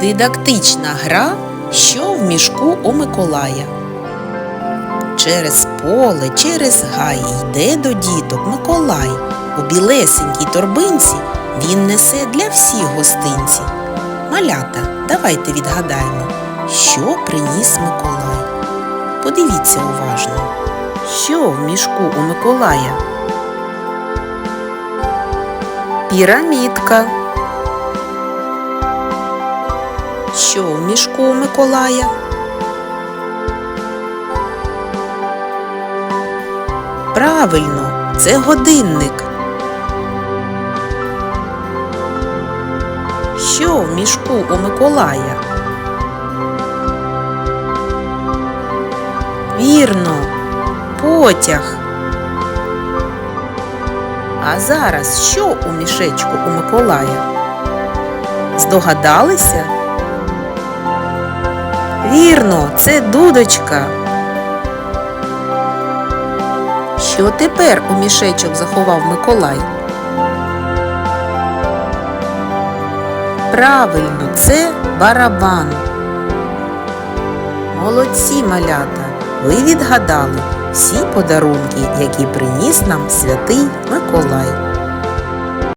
Дидактична гра, що в мішку у Миколая. Через поле, через гай йде до діток Миколай. У білесенькій торбинці він несе для всіх гостинці. Малята, давайте відгадаємо, що приніс Миколай. Подивіться уважно, що в мішку у Миколая. Пірамідка. Що в мішку у Миколая? Правильно, це годинник. Що в мішку у Миколая? Вірно, потяг. А зараз що у мішечку у Миколая? Здогадалися? Вірно, це дудочка. Що тепер у мішечок заховав Миколай? Правильно, це барабан. Молодці малята! Ви відгадали всі подарунки, які приніс нам святий Миколай.